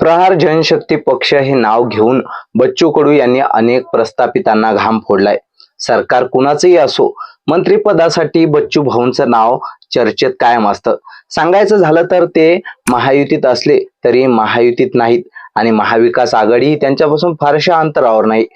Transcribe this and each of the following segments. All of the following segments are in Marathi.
प्रहार जनशक्ती पक्ष हे नाव घेऊन बच्चू कडू यांनी अनेक प्रस्थापितांना घाम फोडलाय. सरकार कुणाचंही असो मंत्रिपदासाठी बच्चू भाऊंचं नाव चर्चेत कायम असतं. सांगायचं झालं तर ते महायुतीत असले तरी महायुतीत नाहीत आणि महाविकास आघाडी त्यांच्यापासून फारशा अंतरावर नाही.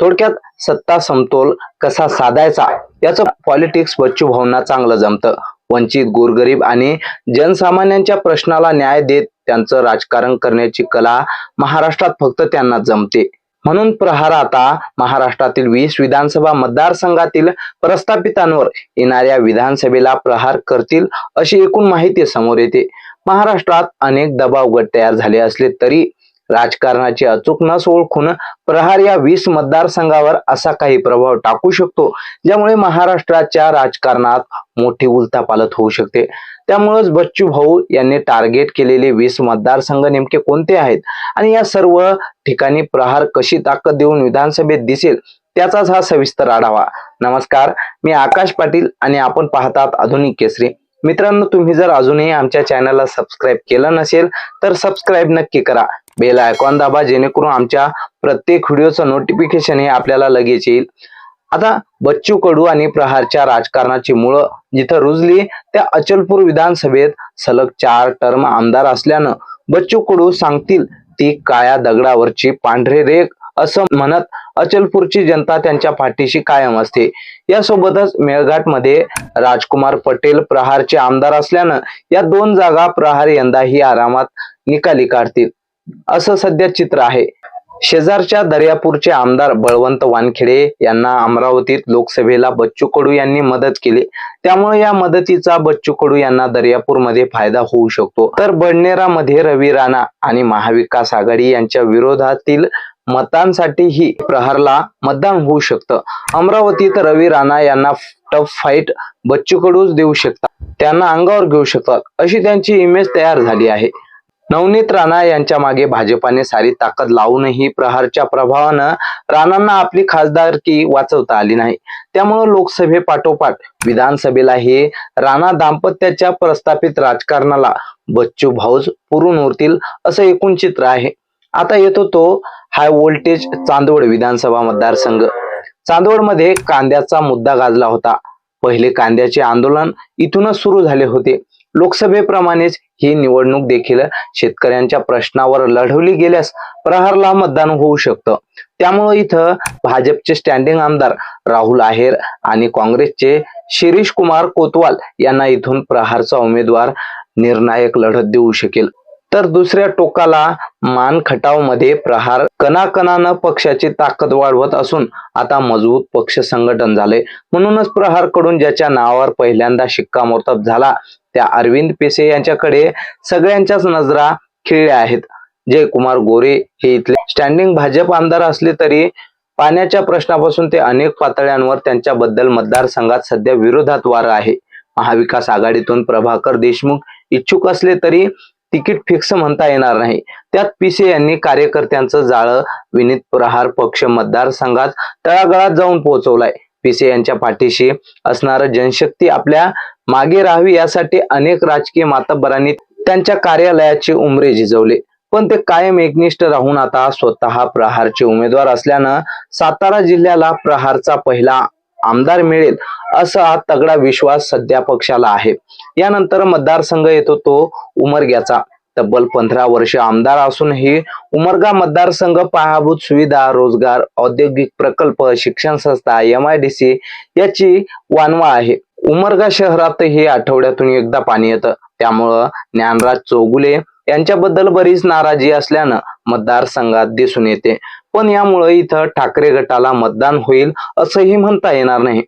थोडक्यात सत्ता समतोल कसा साधायचा याचं पॉलिटिक्स बच्चू भाऊंना चांगलं जमतं. वंचित गोरगरीब आणि जनसामान्यांच्या प्रश्नाला न्याय देत त्यांचं राजकारण करण्याची कला महाराष्ट्रात फक्त त्यांना जमते. म्हणून प्रहार आता महाराष्ट्रातील वीस विधानसभा मतदारसंघातील प्रस्थापितांवर येणाऱ्या विधानसभेला प्रहार करतील अशी एकूण माहिती समोर येते. महाराष्ट्रात अनेक दबाव गट तयार झाले असले तरी राजकारणाची अचूक नस ओळखून प्रहार या वीस मतदारसंघावर असा काही प्रभाव टाकू शकतो ज्यामुळे महाराष्ट्राच्या राजकारणात मोठी उलथापालथ होऊ शकते. त्यामुळेच बच्चू भाऊ यांनी टार्गेट केलेले वीस मतदारसंघ नेमके कोणते आहेत? आणि या सर्व ठिकाणी प्रहार कशी ताकद देऊन विधानसभेत दिसेल त्याचाच हा सविस्तर आढावा. नमस्कार मी आकाश पाटील आणि आपण पाहतात आधुनिक केसरी. मित्रांनो तुम्ही जर अजूनही आमच्या चॅनलला सबस्क्राईब केलं नसेल तर सबस्क्राईब नक्की करा. बेल आयकॉन दाबा जेणेकरून आमच्या प्रत्येक व्हिडिओचं नोटिफिकेशन हे आपल्याला लगेच येईल. आता बच्चू कडू आणि प्रहारच्या राजकारणाची मुळं जिथं रुजली त्या अचलपूर विधानसभेत सलग चार टर्म आमदार असल्यानं बच्चू कडू सांगतील ती काळ्या दगडावरची पांढरे रेख असं म्हणत अचलपूरची जनता त्यांच्या पाठीशी कायम असते. यासोबतच मेळघाटमध्ये राजकुमार पटेल प्रहारचे आमदार असल्यानं या दोन जागा प्रहार यंदाही आरामात निकाली काढतील. असं सध्या चित्र आहे. शेजारच्या दर्यापूरचे आमदार बळवंत वानखेडे यांना अमरावतीत लोकसभेला बच्चू कडू यांनी मदत केली. त्यामुळे या मदतीचा बच्चू कडू यांना दर्यापूरमध्ये फायदा होऊ शकतो. तर बडनेरामध्ये रवी राणा आणि महाविकास आघाडी यांच्या विरोधातील मतांसाठीही प्रहारला मतदान होऊ शकतं. अमरावतीत रवी राणा यांना टफ फाईट बच्चू कडूच देऊ शकतात. त्यांना अंगावर घेऊ शकतात. अशी त्यांची इमेज तयार झाली आहे. नवनीत राणा यांच्या मागे भाजपाने सारी ताकद लावूनही प्रहारच्या प्रभावानं राणांना आपली खासदारकी वाचवता आली नाही. त्यामुळे लोकसभेपाठोपाठ विधानसभेलाही राणा दाम्पत्याच्या प्रस्थापित राजकारणाला बच्चू भाऊज पुरून उरतील असं एकूण चित्र आहे. आता येतो तो हाय व्होल्टेज चांदवड विधानसभा मतदारसंघ. चांदवडमध्ये कांद्याचा मुद्दा गाजला होता. पहिले कांद्याचे आंदोलन इथूनच सुरू झाले होते. लोकसभेप्रमाणेच ही निवडणूक देखील शेतकऱ्यांच्या प्रश्नावर लढवली गेल्यास प्रहारला मतदान होऊ शकतं. त्यामुळे इथं भाजपचे स्टँडिंग आमदार राहुल आहेर आणि काँग्रेसचे शिरीष कुमार कोतवाल यांना इथून प्रहारचा उमेदवार निर्णायक लढत देऊ शकेल. तर दुसऱ्या टोकाला मान खटावमध्ये प्रहार कणाकणानं पक्षाची ताकद वाढवत असून आता मजबूत पक्ष संघटन झाले म्हणूनच प्रहारकडून ज्याच्या नावावर पहिल्यांदा शिक्कामोर्तब झाला त्या अरविंद पेसे यांच्याकडे सगळ्यांच्याच नजरा खिळल्या आहेत. जयकुमार गोरे हे इथले स्टँडिंग भाजप आमदार असले तरी पाण्याच्या प्रश्नापासून ते अनेक पातळ्यांवर त्यांच्याबद्दल मतदारसंघात सध्या विरोधात वार आहे. महाविकास आघाडीतून प्रभाकर देशमुख इच्छुक असले तरी तिकीट फिक्स म्हणता येणार नाही. त्यात पिसे यांनी कार्यकर्त्यांचं जाळं विनीत प्रहार पक्ष मतदारसंघात तळागळात जाऊन पोहोचवलाय. पिसे यांच्या पाठीशी असणार जनशक्ती आपल्या मागे राहावी यासाठी अनेक राजकीय मातब्बरांनी त्यांच्या कार्यालयाचे उमरे झिजवले पण ते कायम एकनिष्ठ राहून आता स्वतः प्रहारचे उमेदवार असल्यानं सातारा जिल्ह्याला प्रहारचा पहिला आमदार मिळेल असा हा तगडा विश्वास सध्या पक्षाला आहे. यानंतर मतदारसंघ येतो तो उमरग्याचा. तब्बल पंधरा वर्ष आमदार असूनही उमरगा मतदारसंघ पायाभूत सुविधा रोजगार औद्योगिक प्रकल्प शिक्षण संस्था एम आय डी सी याची वानवा आहे. उमरगा शहरातही आठवड्यातून एकदा पाणी येतं. त्यामुळं ज्ञानराज चौगुले यांच्याबद्दल बरीच नाराजी असल्यानं मतदारसंघात दिसून येते. पण यामुळे इथं ठाकरे गटाला मतदान होईल असंही म्हणता येणार नाही.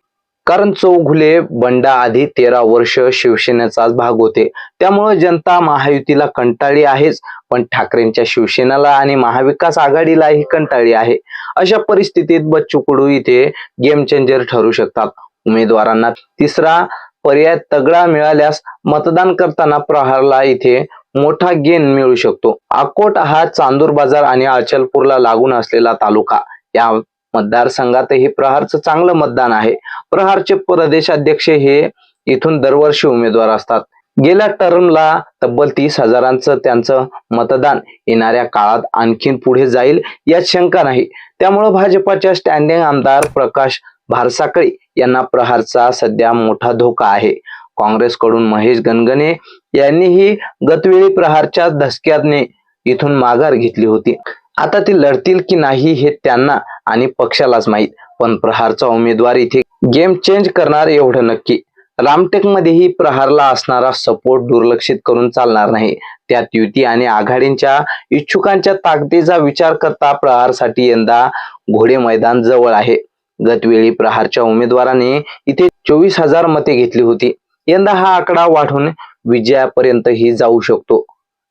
कारण चौघुले बंडा आधी तेरा वर्ष शिवसेनेचाच भाग होते. त्यामुळे जनता महायुतीला कंटाळी आहेच पण ठाकरेंच्या शिवसेनेला आणि महाविकास आघाडीलाही कंटाळी आहे. अशा परिस्थितीत बच्चू कडू इथे गेम चेंजर ठरू शकतात. उमेदवारांना तिसरा पर्याय तगडा मिळाल्यास मतदान करताना प्रहारला इथे मोठा गेन मिळू शकतो. अकोट हा चांदूर बाजार आणि अचलपूरला लागून असलेला तालुका. या मतदारसंघातही प्रहारचं चांगलं मतदान आहे. प्रहारचे प्रदेशाध्यक्ष हे इथून दरवर्षी उमेदवार असतात. गेल्या टर्मला तब्बल तीस हजारांचं त्यांचं मतदान येणाऱ्या काळात आणखीन पुढे जाईल यात शंका नाही. त्यामुळं भाजपाच्या स्टँडिंग आमदार प्रकाश भारसाकळे यांना प्रहारचा सध्या मोठा धोका आहे. काँग्रेसकडून महेश गणगणे यांनीही गतवेळी प्रहारच्या धसक्याने इथून माघार घेतली होती. आता ती लढतील की नाही हे त्यांना आणि पक्षालाच माहीत. पण प्रहारचा उमेदवार इथे गेम चेंज करणार एवढं नक्की. रामटेकमध्येही प्रहारला असणारा सपोर्ट दुर्लक्षित करून चालणार नाही. त्यात युती आणि आघाडींच्या इच्छुकांच्या ताकदीचा विचार करता प्रहारसाठी यंदा घोडे मैदान जवळ आहे. गतवेळी प्रहारच्या उमेदवाराने इथे चोवीस हजार मते घेतली होती. यंदा हा आकडा वाढून विजयापर्यंतही जाऊ शकतो.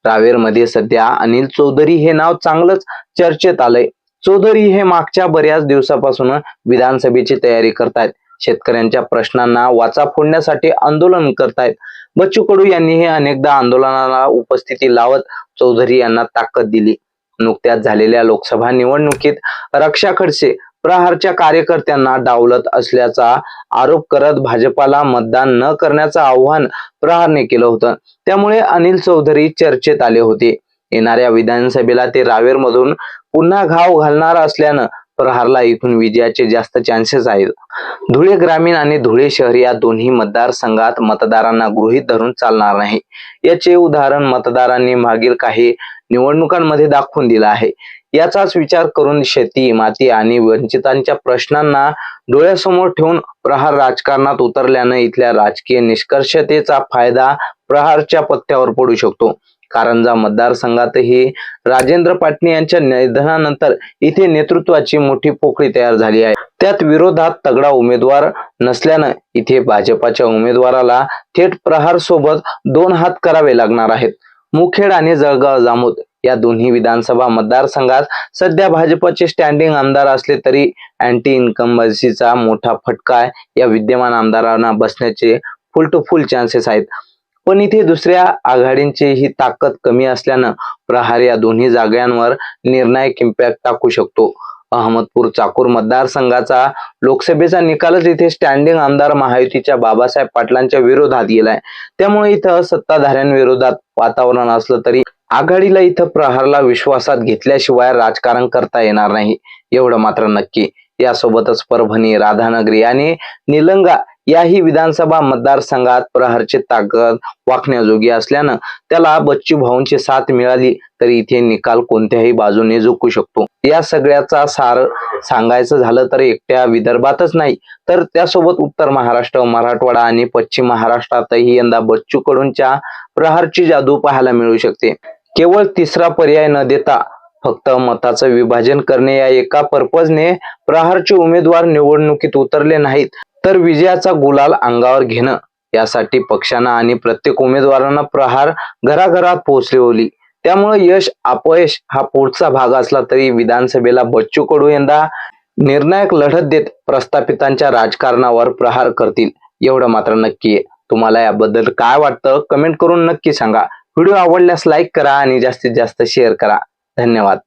रावेरमध्ये सध्या अनिल चौधरी हे नाव चांगलंच चर्चेत आलंय. चौधरी हे मागच्या बऱ्याच दिवसापासून विधानसभेची तयारी करतायत. शेतकऱ्यांच्या प्रश्नांना वाचा फोडण्यासाठी आंदोलन करतायत. बच्चू कडू यांनीही अनेकदा आंदोलनाला उपस्थिती लावत चौधरी यांना ताकद दिली. नुकत्याच झालेल्या लोकसभा निवडणुकीत रक्षा खडसे प्रहारच्या कार्यकर्त्यांना डावलत असल्याचा आरोप करत भाजपाला मतदान न करण्याचं आव्हान प्रहारने केलं होतं. त्यामुळे अनिल चौधरी चर्चेत आले होते. येणाऱ्या विधानसभेला ते रावेरमधून पुन्हा घाव घालणार असल्यानं प्रहारला इथून विजयाचे जास्त चान्सेस आहेत. धुळे ग्रामीण आणि धुळे शहर या दोन्ही मतदारसंघात मतदारांना गृहीत धरून चालणार नाही. याचे उदाहरण मतदारांनी मागील काही निवडणुकांमध्ये दाखवून दिलं आहे. याचाच विचार करून शेती माती आणि वंचितांच्या प्रश्नांना डोळ्यासमोर ठेवून प्रहार राजकारणात उतरल्यानं इथल्या राजकीय निष्कर्षतेचा फायदा प्रहारच्या पत्त्यावर पडू शकतो. कारंजा मतदारसंघातही राजेंद्र पाटणी यांच्या निधनानंतर इथे नेतृत्वाची मोठी पोकळी तयार झाली आहे. त्यात विरोधात तगडा उमेदवार नसल्यानं इथे भाजपाच्या उमेदवाराला थेट प्रहार सोबत दोन हात करावे लागणार आहेत. मुखेड आणि जळगाव जामोद या दोन्ही विधानसभा मतदारसंघात सध्या भाजपचे स्टँडिंग आमदार असले तरी अँटी इन्कम्बन्सीचा मोठा फटका या विद्यमान आमदारांना बसण्याचे फुल टू फुल चान्सेस आहेत. पण इथे दुसऱ्या आघाडींची ही ताकद कमी असल्यानं प्रहार या दोन्ही जागांवर निर्णायक इम्पॅक्ट टाकू शकतो. अहमदपूर चाकूर मतदारसंघाचा लोकसभेचा निकालच इथे स्टँडिंग आमदार महायुतीच्या बाबासाहेब पाटलांच्या विरोधात गेलाय. त्यामुळे इथं सत्ताधाऱ्यांविरोधात वातावरण असलं तरी आघाडीला इथं प्रहारला विश्वासात घेतल्याशिवाय राजकारण करता येणार नाही. एवढं मात्र नक्की. यासोबतच परभणी राधानगरी आणि निलंगा याही विधानसभा मतदारसंघात प्रहारची ताकद वाकण्याजोगी असल्यानं त्याला बच्चू भाऊंची साथ मिळाली तरी इथे निकाल कोणत्याही बाजूने झुकू शकतो. या सगळ्याचा सार सांगायचं झालं तर एकट्या विदर्भातच नाही तर त्यासोबत उत्तर महाराष्ट्र मराठवाडा आणि पश्चिम महाराष्ट्रातही यंदा बच्चू कडूंच्या प्रहारची जादू पाहायला मिळू शकते. केवळ तिसरा पर्याय न देता फक्त मताचं विभाजन करणे या एका पर्पजने प्रहारचे उमेदवार निवडणुकीत उतरले नाहीत. तर विजयाचा गुलाल अंगावर घेणं यासाठी पक्षांना आणि प्रत्येक उमेदवारांना प्रहार घराघरात पोहोचवली त्यामुळे यश अपयश हा पुढचा भाग असला तरी विधानसभेला बच्चू कडू यंदा निर्णायक लढत देत प्रस्थापितांच्या राजकारणावर प्रहार करतील. एवढं मात्र नक्की आहे. तुम्हाला याबद्दल काय वाटतं? कमेंट करून नक्की सांगा. व्हिडिओ आवडल्यास लाईक करा आणि जास्तीत जास्त शेअर करा. धन्यवाद.